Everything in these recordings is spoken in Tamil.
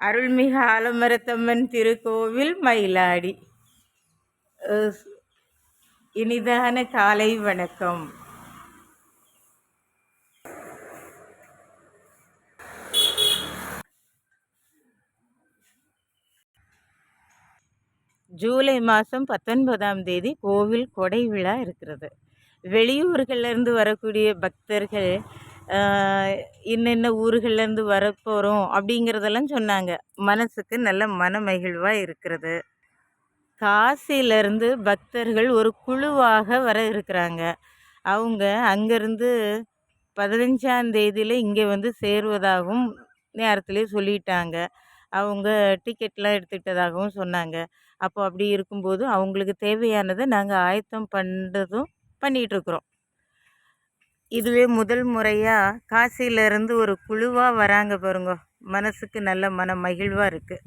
அருள்மிகு ஆலமரத்தம்மன் திருக்கோவில் மயிலாடி. இனிதான காலை வணக்கம். ஜூலை மாதம் பத்தொன்பதாம் தேதி கோவில் கொடை விழா இருக்கிறது. வெளியூர்களிலிருந்து வரக்கூடிய பக்தர்கள் இன்னென்ன ஊர்கள்லேருந்து வரப்போகிறோம் அப்படிங்கிறதெல்லாம் சொன்னாங்க. மனசுக்கு நல்ல மனமகிழ்வாக இருக்கிறது. காசியிலேருந்து பக்தர்கள் ஒரு குழுவாக வர இருக்கிறாங்க. அவங்க அங்கேருந்து பதினஞ்சாம் தேதியில் இங்கே வந்து சேருவதாகவும் நேரத்திலே சொல்லிட்டாங்க. அவங்க டிக்கெட்லாம் எடுத்துக்கிட்டதாகவும் சொன்னாங்க. அப்போ அப்படி இருக்கும்போது அவங்களுக்கு தேவையானதை நாங்கள் ஆயத்தம் பண்ணுறதும் பண்ணிகிட்ருக்குறோம் இதுவே முதல் முறையாக காசியிலேருந்து ஒரு குழுவாக வராங்க பாருங்க. மனசுக்கு நல்ல மன மகிழ்வாக இருக்குது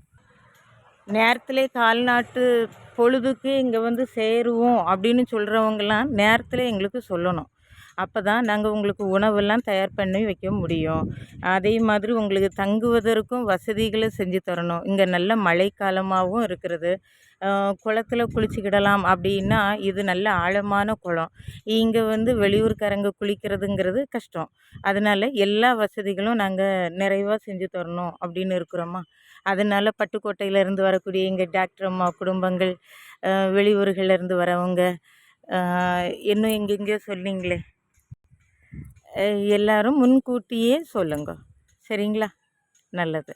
நேரத்திலே கால்நாட்டு பொழுதுக்கு இங்கே வந்து சேருவோம் அப்படின்னு சொல்கிறவங்கலாம் நேரத்தில் எங்களுக்கு சொல்லணும். அப்போ தான் நாங்கள் உங்களுக்கு உணவெல்லாம் தயார் பண்ணி வைக்க முடியும். அதே மாதிரி உங்களுக்கு தங்குவதற்கும் வசதிகளை செஞ்சு தரணும். இங்கே நல்ல மழைக்காலமாகவும் இருக்கிறது. குளத்தில் குளத்துல குளிச்சுக்கிடலாம் அப்படின்னா இது நல்ல ஆழமான குளம். இங்கே வந்து வெளியூர்காரங்க குளிக்கிறதுங்கிறது கஷ்டம். அதனால் எல்லா வசதிகளும் நாங்கள் நிறைவாக செஞ்சு தரணும் அப்படின்னு இருக்கிறோமா. அதனால பட்டுக்கோட்டையிலேருந்து வரக்கூடிய எங்கள் டாக்டர் அம்மா குடும்பங்கள் வெளியூர்களிலேருந்து வரவங்க இன்னும் எங்கெங்கேயோ சொன்னீங்களே. எல்லாரும் முன்கூட்டியே சொல்லுங்க. சரிங்களா? நல்லது.